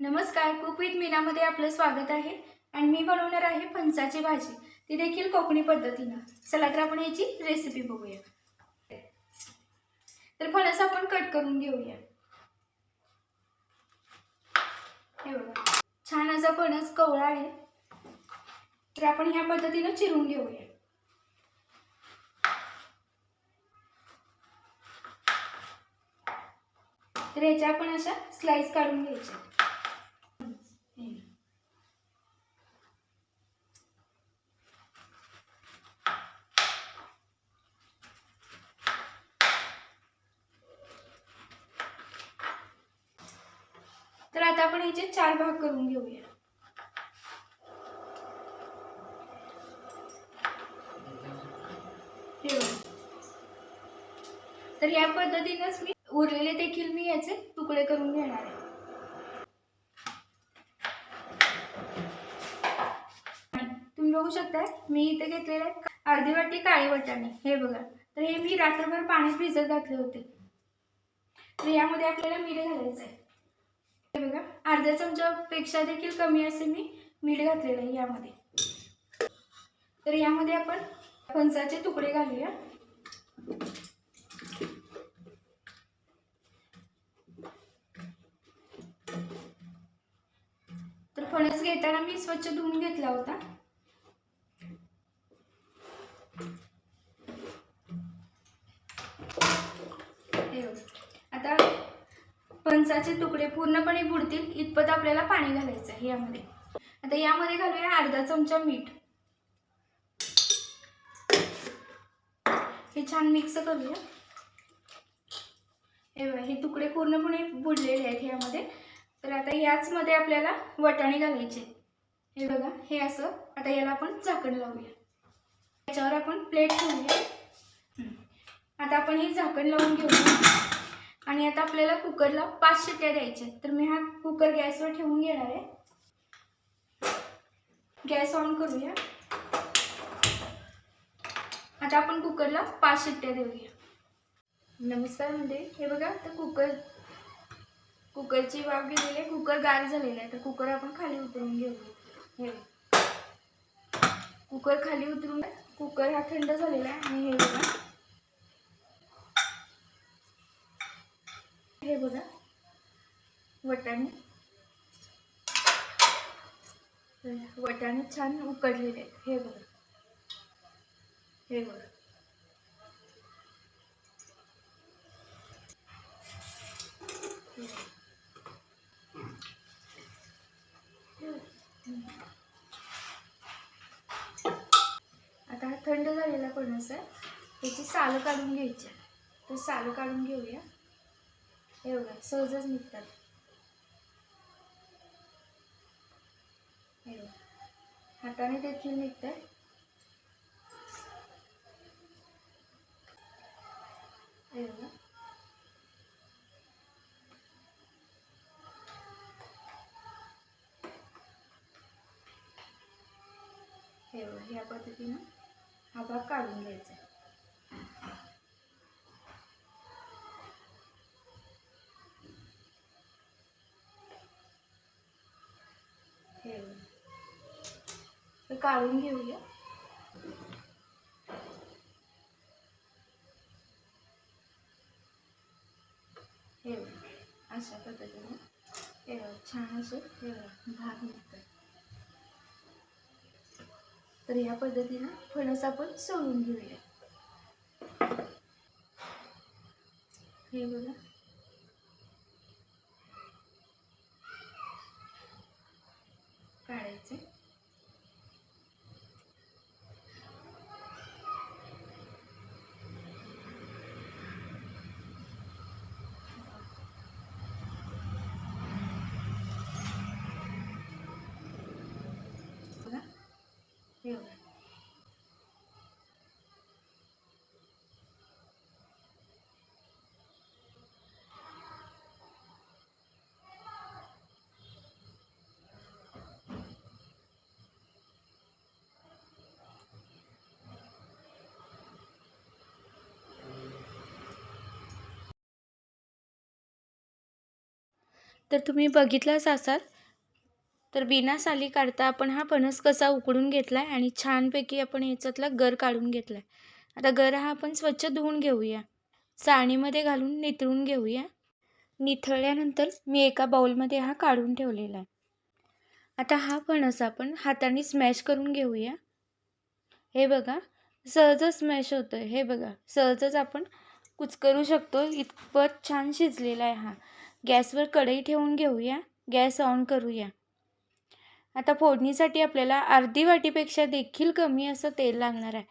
नमस्कार cook with मीनामध्ये आपलं स्वागत आहे. आणि मी बनवणार आहे फणसाची भाजी. ती देखील कोकणी पद्धतीनं. चला तर आपण याची रेसिपी बघूया. तर फणस आपण कट करून घेऊया. हे बघा. छान असा फणस कवळा आहे. तर आपण ह्या पद्धतीनं चिरून घेऊया. तर याच्या आपण अशा स्लाइस काढून घ्यायच्या तर आता आपण याचे चार भाग करून घेऊया. तर या पद्धतीनंच मी उरलेले देखील मी याचे तुकडे करून घेणार आहे. तुम्ही बघू शकता मी इथे घेतलेले अर्धी वाटी काळे वाटाणे. हे बघा. तर हे मी रात्रभर पाण्यात भिजत घातले होते. तर यामध्ये आपल्याला मिरे घालायचं आहे हे बघा अर्ध्या चमच्यापेक्षा देखील कमी असे मी मीठ घातलेलं आहे यामध्ये. तर यामध्ये आपण फणसाचे तुकडे घालूया. तर फणस घेताना मी स्वच्छ धुवून घेतला होता हे बघ. आता फणसाचे तुकडे पूर्णपणे बुडतील इतपत आपल्याला पाणी घालायचं आहे यामध्ये. आता यामध्ये घालूया अर्धा चमचा मीठ. हे छान मिक्स करूया. हे बघा हे तुकडे पूर्णपणे बुडलेले आहेत यामध्ये. तर आता याचमध्ये आपल्याला वटाणे घालायचे. हे बघा हे असं. आता याला आपण झाकण लावूया. याच्यावर आपण प्लेट ठेवूया. आता आपण हे झाकण लावून घेऊया. आणि आता आपल्याला कुकरला पाच शिट्ट्या द्यायच्या आहेत. तर मी हा कुकर गॅसवर ठेवून घेणार आहे. गॅस ऑन करूया. आता आपण कुकरला पाच शिट्ट्या देऊया. नमस्कार म्हणजे हे बघा तर कुकर कुकरची वाफ गेलेली आहे. कुकर गार झालेला आहे. तर कुकर आपण खाली उतरून घेऊया. हे कुकर खाली उतरून कुकर हा थंड झालेला आहे. आणि हे बघा. हे बघा. वटाणे. वटाणे छान उकडलेले आहेत. हे बघा. हे बघा. आता हा थंड झालेला पण आहे. त्याची सालं काढून घ्यायची आहे. तर सालं काढून घेऊया. हे सहजच निघतात. हे हाताने देखील निघतात हे बघा. हे ह्या पद्धतीनं हा भाग काढून घ्यायचा आहे. हे बघा. हे काढून घेऊया. हे अशा पद्धतीने हे छान असे हे भाग निघतात तर या पद्धतीनं फणस आपण सोडून घेऊया. हे बघा. तर तुम्ही बघितलंच असाल तर बिना साली काढता आपण हा फणस कसा उकडून घेतला आहे आणि छानपैकी आपण याच्यातला गर काढून घेतला आहे आता गर हा आपण स्वच्छ धुवून घेऊया. चाळणीमध्ये घालून निथळून घेऊया. निथळल्यानंतर मी एका बाउलमध्ये हा काढून ठेवलेला आहे. आता हा फणस आपण हाताने स्मॅश करून घेऊया. हे बघा सहजच स्मॅश होतं आहे हे बघा सहजच आपण कुचकरू शकतो इतपत छान शिजलेला आहे हा. गॅसवर कढई ठेवून घेऊया. गॅस ऑन करूया. आता फोडणीसाठी आपल्याला अर्धी वाटीपेक्षा देखील कमी असं तेल लागणार आहे.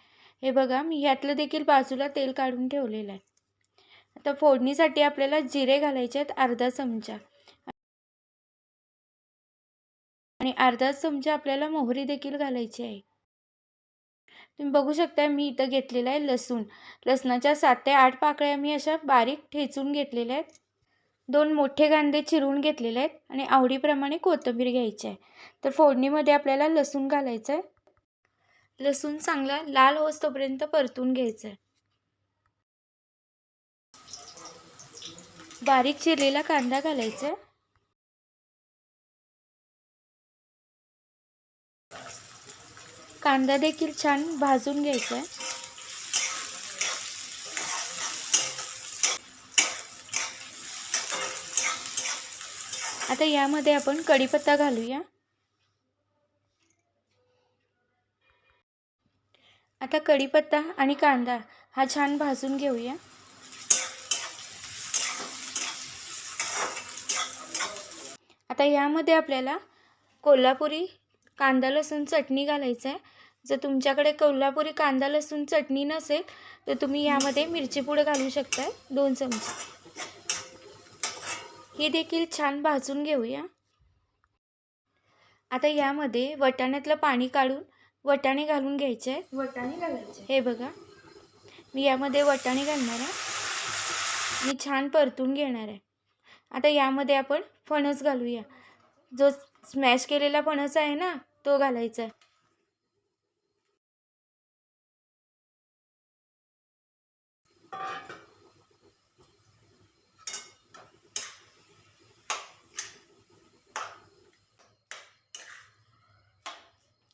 हे बघा मी ह्यातलं देखील बाजूला तेल काढून ठेवलेलं आहे. आता फोडणीसाठी आपल्याला जिरे घालायचे आहेत अर्धा चमचा. आणि अर्धा चमचा आपल्याला मोहरी देखील घालायची आहे. तुम्ही बघू शकता मी इथं घेतलेलं आहे लसूण. लसणाच्या सात ते आठ पाकळ्या मी अशा बारीक ठेचून घेतलेल्या आहेत. दोन मोठे कांदे चिरून घेतलेले आहेत आणि आवडीप्रमाणे कोथिंबीर घ्यायची आहे. तर फोडणीमध्ये आपल्याला लसूण घालायचं आहे. लसूण चांगला लाल होस्तोपर्यंत परतून घ्यायचं आहे. बारीक चिरलेला कांदा घालायचा आहे. कांदा देखील छान भाजून घ्यायचा आहे. आता यामध्ये आपण कढीपत्ता घालूया. आता कढीपत्ता आणि कांदा हा छान भाजून घेऊया. आता यामध्ये आपल्याला कोल्हापुरी कांदा लसूण चटणी घालायचं आहे जर तुमच्याकडे कोल्हापुरी कांदा लसूण चटणी नसेल तर तुम्ही यामध्ये मिरची पूड घालू शकताय दोन चमचे. ही देखील छान भाजून घेऊया. आता यामध्ये वटाण्यातलं पाणी काढून वटाणे घालून घ्यायचे आहे वटाणे घालायचे. हे बघा. मी यामध्ये वटाणे घालणार आहे. मी छान परतून घेणार आहे. आता यामध्ये आपण फणस घालूया. जो स्मॅश केलेला फणस आहे ना तो घालायचा आहे.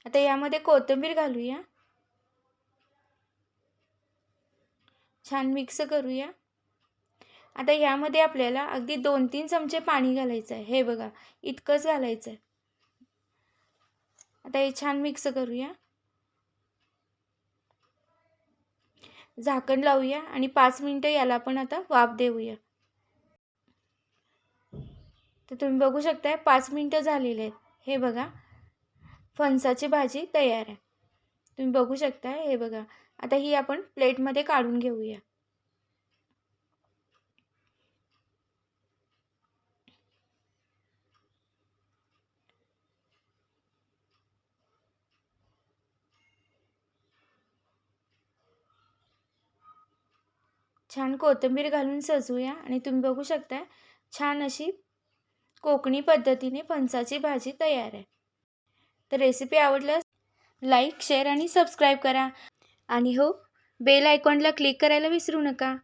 आता यामध्ये कोथिंबीर घालूया. छान मिक्स करूया. आता यामध्ये आपल्याला अगदी दोन तीन चमचे पाणी घालायचं आहे. हे बघा इतकंच घालायचं आहे. आता हे छान मिक्स करूया. झाकण लावूया आणि पाच मिनटं याला पण आता वाफ देऊया. तर तुम्ही बघू शकताय पाच मिनटं झालेले आहेत. हे बघा फणसाची भाजी तयार आहे. तुम्ही बघू शकताय हे बघा. आता ही आपण प्लेटमध्ये काढून घेऊया. छान कोथिंबीर घालून सजवूया आणि तुम्ही बघू शकता छान अशी कोकणी पद्धतीने फणसाची भाजी तयार आहे. तर रेसिपी आवडल्यास लाईक शेअर आणि सबस्क्राईब करा. आणि हो बेल आयकॉनला क्लिक करायला विसरू नका.